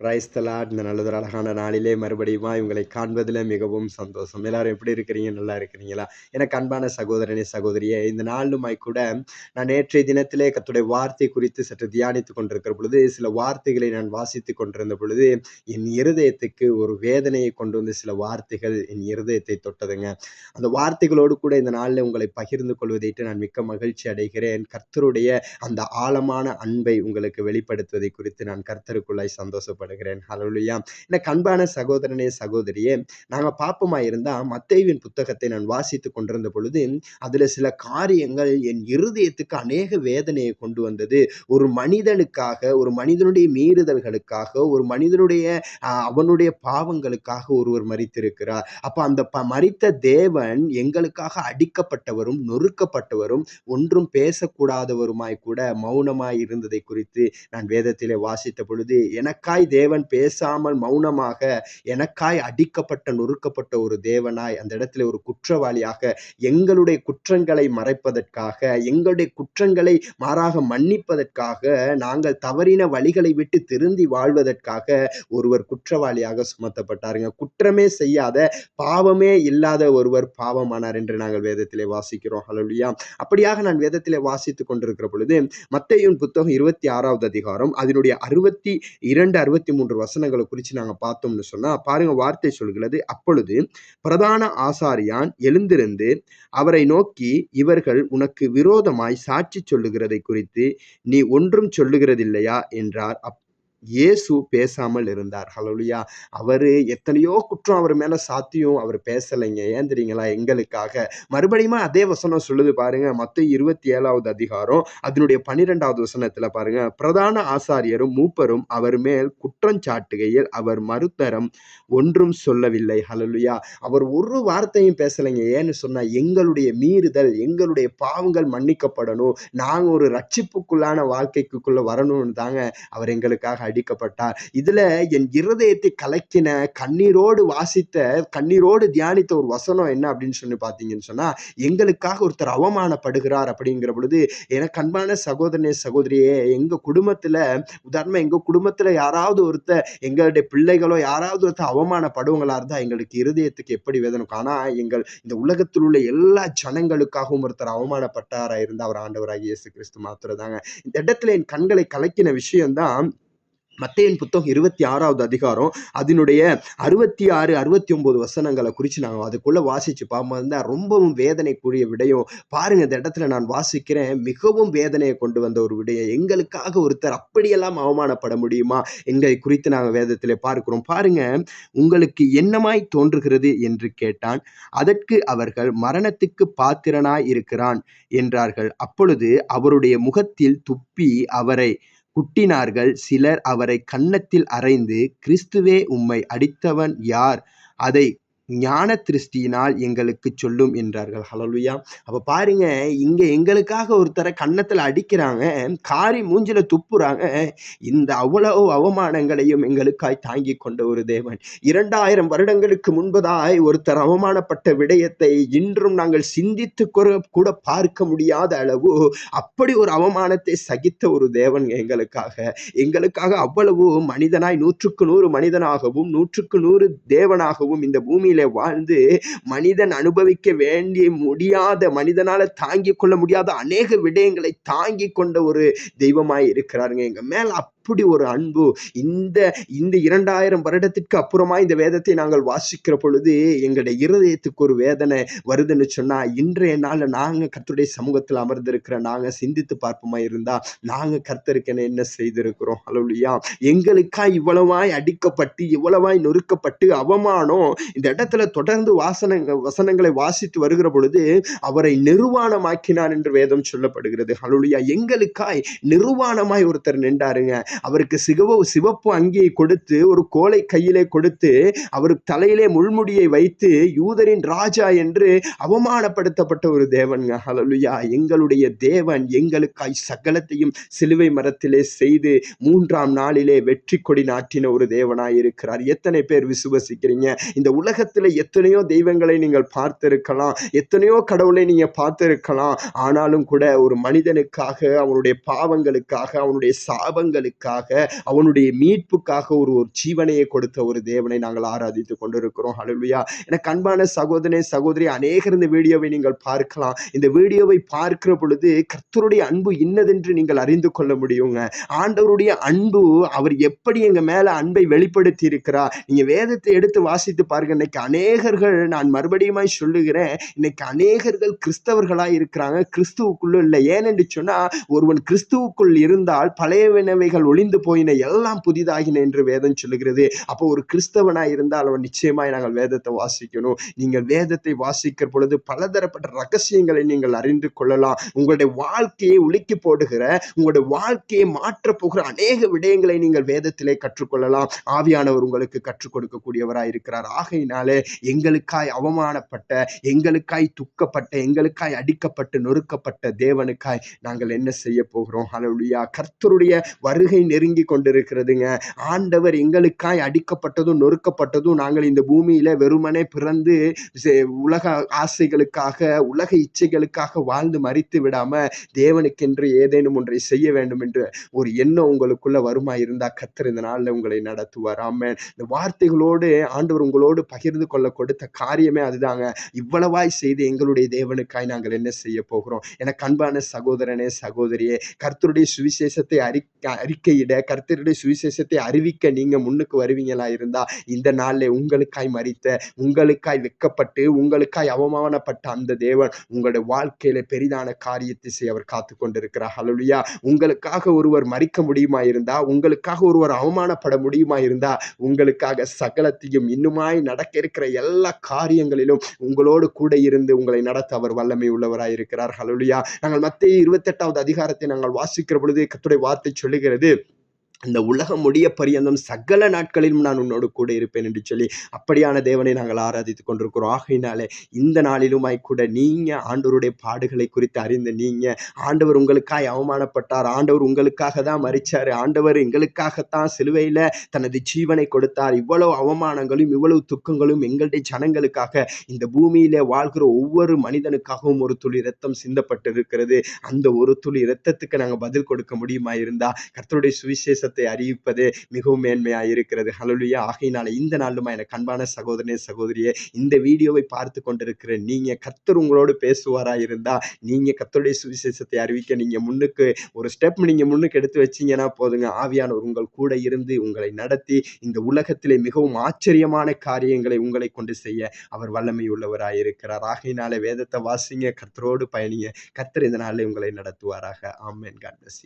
கிரைஸ்தலாட் இந்த நல்லதொரு அழகான நாளிலே மறுபடியுமா இவங்களை காண்பதில் மிகவும் சந்தோஷம். எல்லாரும் எப்படி இருக்கிறீங்க? நல்லா இருக்கிறீங்களா? எனக்கு அன்பான சகோதரனே சகோதரியே இந்த நாளுமாய் கூட நான் நேற்றைய தினத்திலே கத்துடைய வார்த்தை குறித்து சற்று தியானித்து கொண்டிருக்கிற பொழுது சில வார்த்தைகளை நான் வாசித்து கொண்டிருந்த பொழுது என் இருதயத்துக்கு ஒரு வேதனையை கொண்டு வந்து சில வார்த்தைகள் என் இருதயத்தை தொட்டதுங்க. அந்த வார்த்தைகளோடு கூட இந்த நாளில் உங்களை பகிர்ந்து கொள்வதைட்டு நான் மிக்க மகிழ்ச்சி அடைகிறேன். கர்த்தருடைய அந்த ஆழமான அன்பை உங்களுக்கு வெளிப்படுத்துவதை குறித்து நான் கர்த்தருக்குள்ளாய் சந்தோஷப்படுறேன் ஆசைப்படுகிறேன் ஹலோலியா எனக்கு அன்பான சகோதரனே சகோதரியே நாங்கள் பாப்பமா இருந்தால் மத்தேவின் புத்தகத்தை நான் வாசித்து கொண்டிருந்த பொழுது அதில் சில காரியங்கள் என் இருதயத்துக்கு அநேக வேதனையை கொண்டு வந்தது. ஒரு மனிதனுக்காக ஒரு மனிதனுடைய மீறுதல்களுக்காக ஒரு மனிதனுடைய அவனுடைய பாவங்களுக்காக ஒருவர் மறித்திருக்கிறார் அப்போ அந்த ப மறித்த தேவன் எங்களுக்காக அடிக்கப்பட்டவரும் நொறுக்கப்பட்டவரும் ஒன்றும் பேசக்கூடாதவருமாய் கூட மௌனமாய் இருந்ததை குறித்து நான் வேதத்திலே வாசித்த பொழுது எனக்காய் தேவன் பேசாமல் மௌனமாக எனக்காய் அடிக்கப்பட்ட நொறுக்கப்பட்ட ஒரு தேவனாய் அந்த இடத்துல ஒரு குற்றவாளியாக எங்களுடைய குற்றங்களை மறைப்பதற்காக எங்களுடைய குற்றங்களை மாறாக மன்னிப்பதற்காக நாங்கள் தவறின வழிகளை விட்டு திருந்தி வாழ்வதற்காக ஒருவர் குற்றவாளியாக சுமத்தப்பட்டாருங்க. குற்றமே செய்யாத பாவமே இல்லாத ஒருவர் பாவமானார் என்று நாங்கள் வேதத்திலே வாசிக்கிறோம். ஹலோலியா அப்படியாக நான் வேதத்திலே வாசித்துக் கொண்டிருக்கிற பொழுது மத்தையின் புத்தகம் இருபத்தி ஆறாவது அதிகாரம் அதனுடைய அறுபத்தி இரண்டு அறுபத்தி இருபத்தி மூன்று வசனங்களை குறித்து நாங்கள் பார்த்தோம்னு சொன்னால் பாருங்க வார்த்தை சொல்கிறது அப்பொழுது பிரதான ஆசாரியான் எழுந்திருந்து அவரை நோக்கி இவர்கள் உனக்கு விரோதமாய் சாட்சி சொல்லுகிறதை குறித்து நீ ஒன்றும் சொல்லுகிறதில்லையா? என்றார். அப் இயேசு பேசாமல் இருந்தார். ஹலோலியா அவர் எத்தனையோ குற்றம் அவர் மேலே சாத்தியும் அவர் பேசலைங்க. ஏன் தெரியுங்களா? எங்களுக்காக. மறுபடியும் அதே வசனம் சொல்லுது பாருங்க. மொத்தம் இருபத்தி ஏழாவது அதிகாரம் அதனுடைய பன்னிரெண்டாவது வசனத்தில் பாருங்க. பிரதான ஆசாரியரும் மூப்பரும் அவர் மேல் குற்றம் சாட்டுகையில் அவர் மறுத்தரம் ஒன்றும் சொல்லவில்லை. ஹலலுயா அவர் ஒரு வார்த்தையும் பேசலைங்க. ஏன்னு சொன்னால் எங்களுடைய மீறுதல் எங்களுடைய பாவங்கள் மன்னிக்கப்படணும். நாங்கள் ஒரு ரட்சிப்புக்குள்ளான வாழ்க்கைக்குள்ளே வரணும்னு தாங்க அவர் எங்களுக்காக அடிக்கப்பட்டார். இதுல என் இருதயத்தை கலக்கின கண்ணீரோடு வாசித்த கண்ணீரோடு தியானித்த ஒரு வசனம் என்ன அப்படின்னு சொல்லி பார்த்தீங்கன்னு சொன்னா எங்களுக்காக ஒருத்தர் அவமானப்படுகிறார் அப்படிங்கிற பொழுது எனக்கு அன்பான சகோதரனே சகோதரியே எங்க குடும்பத்துல உதாரணமா எங்க குடும்பத்துல யாராவது ஒருத்தர் எங்களுடைய பிள்ளைகளோ யாராவது ஒருத்தர் அவமானப்படுவங்களா இருந்தா எங்களுக்கு இருதயத்துக்கு எப்படி வேதனை ஆனா எங்கள் இந்த உலகத்தில் உள்ள எல்லா ஜனங்களுக்காகவும் ஒருத்தர் அவமானப்பட்டாரா இருந்தா அவர் ஆண்டவராக இயேசு கிறிஸ்து மாத்திரதாங்க இந்த இடத்துல என் கண்களை கலக்கின விஷயம்தான் மத்தையின் புத்தகம் இருபத்தி ஆறாவது அதிகாரம் அதனுடைய அறுபத்தி ஆறு அறுபத்தி ஒன்பது வசனங்களை குறித்து நாங்கள் அதுக்குள்ளே வாசித்து பார்ப்போம் ரொம்பவும் வேதனைக்குரிய விடயம். பாருங்க இந்த இடத்துல நான் வாசிக்கிறேன். மிகவும் வேதனையை கொண்டு வந்த ஒரு விடயம் எங்களுக்காக ஒருத்தர் அப்படியெல்லாம் அவமானப்பட முடியுமா? எங்களை குறித்து நாங்கள் வேதத்தில் பார்க்கிறோம். பாருங்க உங்களுக்கு என்னமாய் தோன்றுகிறது என்று கேட்டான். அதற்கு அவர்கள் மரணத்துக்கு பாத்திரனாய் இருக்கிறான் என்றார்கள். அப்பொழுது அவருடைய முகத்தில் துப்பி அவரை குட்டினார்கள். சிலர் அவரை கன்னத்தில் அறைந்து கிறிஸ்துவே உம்மை அடித்தவன் யார்? அதை ஞான திருஷ்டியினால் எங்களுக்கு சொல்லும் என்றார்கள். ஹலலுயா அப்போ பாருங்க இங்கே எங்களுக்காக ஒருத்தரை கன்னத்தில் அடிக்கிறாங்க காரி மூஞ்சில் துப்புறாங்க இந்த அவ்வளவு அவமானங்களையும் எங்களுக்காய் தாங்கி கொண்ட ஒரு தேவன். இரண்டாயிரம் வருடங்களுக்கு முன்பதாய் ஒருத்தர் அவமானப்பட்ட விடயத்தை இன்றும் நாங்கள் சிந்தித்து கூட பார்க்க முடியாத அளவு அப்படி ஒரு அவமானத்தை சகித்த ஒரு தேவன் எங்களுக்காக. எங்களுக்காக அவ்வளவு மனிதனாய் நூற்றுக்கு நூறு மனிதனாகவும் நூற்றுக்கு நூறு தேவனாகவும் இந்த பூமியில் பூமியில வாழ்ந்து மனிதன் அனுபவிக்க வேண்டிய முடியாத மனிதனால தாங்கிக் கொள்ள முடியாத அநேக விடயங்களை தாங்கி கொண்ட ஒரு தெய்வமாய் இருக்கிறாருங்க. எங்க மேல அப்படி ஒரு அன்பு இந்த இந்த இரண்டாயிரம் வருடத்திற்கு அப்புறமா இந்த வேதத்தை நாங்கள் வாசிக்கிற பொழுது எங்களுடைய இருதயத்துக்கு ஒரு வேதனை வருதுன்னு சொன்னா இன்றைய நாள்ல நாங்க கத்துடைய சமூகத்தில் அமர்ந்திருக்கிற நாங்க சிந்தித்து பார்ப்போமா இருந்தா நாங்க கர்த்தருக்கு என்ன செய்திருக்கிறோம்? அலுவலியா எங்களுக்கா இவ்வளவாய் அடிக்கப்பட்டு இவ்வளவாய் நொறுக்கப்பட்டு அவமானம் இந்த இடத்துல தொடர்ந்து வாசனங்க வசனங்களை வாசித்து வருகிற பொழுது அவரை நிர்வாணமாக்கினார் என்று வேதம் சொல்லப்படுகிறது. அலுவலியா எங்களுக்காய் நிர்வாணமாய் ஒருத்தர் நின்றாருங்க. அவருக்கு சிகவு சிவப்பு அங்கியை கொடுத்து ஒரு கோலை கையிலே கொடுத்து அவருக்கு தலையிலே முள்முடியை வைத்து யூதரின் ராஜா என்று அவமானப்படுத்தப்பட்ட ஒரு தேவன்ங்க ஹலலுயா எங்களுடைய தேவன் எங்களுக்காய் சகலத்தையும் சிலுவை மரத்திலே செய்து மூன்றாம் நாளிலே வெற்றி கொடி நாட்டின ஒரு தேவனாய் இருக்கிறார். எத்தனை பேர் விசுவசிக்கிறீங்க? இந்த உலகத்துல எத்தனையோ தெய்வங்களை நீங்கள் பார்த்திருக்கலாம். எத்தனையோ கடவுளை நீங்க பார்த்திருக்கலாம். ஆனாலும் கூட ஒரு மனிதனுக்காக அவனுடைய பாவங்களுக்காக அவனுடைய சாபங்களுக்கு மீட்புக்காக அவனுடைய மீட்புக்காக ஒரு ஒரு ஜீவனையை கொடுத்த ஒரு தேவனை நாங்கள் ஆராதித்து கொண்டிருக்கிறோம். ஹalleluya எனக்கு அன்பான சகோதரனே சகோதரி அநேகர் இந்த வீடியோவை நீங்கள் பார்க்கலாம். இந்த வீடியோவை பார்க்கிற பொழுது கர்த்தருடைய அன்பு இன்னதென்று நீங்கள் அறிந்து கொள்ள முடியுங்க. ஆண்டவருடைய அன்பு அவர் எப்படி எங்க மேல அன்பை வெளிப்படுத்தி இருக்கிறார் நீங்க வேதத்தை எடுத்து வாசித்து பாருங்க. இன்னைக்கு அநேகர்கள் நான் மறுபடியுமாய் சொல்லுகிறேன் இன்னைக்கு அநேகர்கள் கிறிஸ்தவர்களா இருக்கிறாங்க. கிறிஸ்துவுக்குள்ள இல்லை. ஏனென்று சொன்னா ஒருவன் கிறிஸ்துவுக்குள் இருந்தால் பழையவனவைகள் ஒளிந்து போயின எல்லாம் புதிதாகின என்று வேதம் சொல்லுகிறது. அப்போ ஒரு கிறிஸ்தவனாய் இருந்தால் அவன் நிச்சயமாய் நாங்கள் வேதத்தை வாசிக்கணும். நீங்கள் வேதத்தை வாசிக்கிற பொழுது பலதரப்பட்ட ரகசியங்களை நீங்கள் அறிந்து கொள்ளலாம். உங்களுடைய வாழ்க்கையை உலுக்கி போடுகிற உங்களுடைய வாழ்க்கையை மாற்றப் போகிற அநேக விடயங்களை நீங்கள் வேதத்திலே கற்றுக்கொள்ளலாம். ஆவியானவர் உங்களுக்கு கற்றுக் கொடுக்கக்கூடியவராய் இருக்கிறார். ஆகையினாலே எங்களுக்காய் அவமானப்பட்ட எங்களுக்காய் துக்கப்பட்ட எங்களுக்காய் அடிக்கப்பட்டு நொறுக்கப்பட்ட தேவனுக்காய் நாங்கள் என்ன செய்ய போகிறோம்? ஹalleluya கர்த்தருடைய வருகை நெருங்கி கொண்டிருக்கிறதுங்க ஆண்டவர் எங்களுக்காய் அடிக்கப்பட்டதும் நொறுக்கப்பட்டதும் நாங்கள் இந்த பூமியில வெறுமனே பிறந்து உலக ஆசைகளுக்காக உலக இச்சைகளுக்காக வாழ்ந்து மறித்து விடாம தேவனுக்கென்று ஏதேனும் ஒன்றை செய்ய வேண்டும் என்று ஒரு எண்ணம் உங்களுக்குள்ள வருமா இருந்தா கத்திர இந்த நாள்ல உங்களை நடத்துவார். ஆமேன். இந்த வார்த்தைகளோடு ஆண்டவர் உங்களோடு பகிர்ந்து கொள்ள கொடுத்த காரியமே அதுதாங்க. இவ்வளவாய் செய்து எங்களுடைய தேவனுக்காய் நாங்கள் என்ன செய்ய போகிறோம்? எனக்கு அன்பான சகோதரனே சகோதரியே கர்த்தருடைய சுவிசேஷத்தை அறிக்கை அறிக்கை அறிக்கையிட கர்த்தருடைய சுவிசேஷத்தை அறிவிக்க நீங்க முன்னுக்கு வருவீங்களா இருந்தா இந்த நாளில் உங்களுக்காய் மறித்த உங்களுக்காய் வெட்கப்பட்டு உங்களுக்காய் அவமானப்பட்ட அந்த தேவன் உங்களுடைய வாழ்க்கையில பெரிதான காரியத்தை செய்ய அவர் காத்து கொண்டிருக்கிறார் ஹalleluya உங்களுக்காக ஒருவர் மறிக்க முடியுமா இருந்தா உங்களுக்காக ஒருவர் அவமானப்பட முடியுமா இருந்தா உங்களுக்காக சகலத்தையும் இன்னுமாய் நடக்க இருக்கிற எல்லா காரியங்களிலும் உங்களோடு கூட இருந்து உங்களை நடத்த அவர் வல்லமை உள்ளவராய் இருக்கிறார் ஹalleluya நாங்கள் மத்திய இருபத்தெட்டாவது அதிகாரத்தை நாங்கள் வாசிக்கிற பொழுது கத்துடைய வார்த்தை சொல்லுகிறது இந்த உலகம் முடிய பரியந்தம் சகல நாட்களிலும் நான் உன்னோடு கூட இருப்பேன் என்று சொல்லி அப்படியான தேவனை நாங்கள் ஆராதித்து கொண்டிருக்கிறோம். ஆகையினாலே இந்த நாளிலுமாய் கூட நீங்க ஆண்டவருடைய பாடுகளை குறித்து அறிந்த நீங்க ஆண்டவர் உங்களுக்காய் அவமானப்பட்டார் ஆண்டவர் உங்களுக்காக தான் மறிச்சாரு ஆண்டவர் எங்களுக்காகத்தான் சிலுவையில தனது ஜீவனை கொடுத்தார். இவ்வளவு அவமானங்களும் இவ்வளவு துக்கங்களும் எங்களுடைய ஜனங்களுக்காக இந்த பூமியில வாழ்கிற ஒவ்வொரு மனிதனுக்காகவும் ஒரு துளி ரத்தம் சிந்தப்பட்டிருக்கிறது. அந்த ஒரு துளி இரத்தத்துக்கு நாங்கள் பதில் கொடுக்க முடியுமா இருந்தா கர்த்தருடைய சுவிசேஷத்தை அறிவிப்பது மிகவும் மேன்மையாக இருக்கிறது. ஹலலுயா ஆகையினால இந்த நாளுமா எனக்கு அன்பான சகோதரனே சகோதரியே இந்த வீடியோவை பார்த்து கொண்டிருக்கிற நீங்க கத்தர் உங்களோடு பேசுவாரா இருந்தா நீங்க கத்தருடைய சுவிசேஷத்தை அறிவிக்க நீங்க முன்னுக்கு ஒரு ஸ்டெப் நீங்க முன்னுக்கு எடுத்து வச்சீங்கன்னா போதுங்க. ஆவியானவர் உங்கள் கூட இருந்து உங்களை நடத்தி இந்த உலகத்திலே மிகவும் ஆச்சரியமான காரியங்களை உங்களை கொண்டு செய்ய அவர் வல்லமை உள்ளவராக இருக்கிறார். ஆகையினால வேதத்தை வாசிங்க கத்தரோடு பயணிங்க. கத்தர் இந்த நாளில் உங்களை நடத்துவாராக. ஆமென். God bless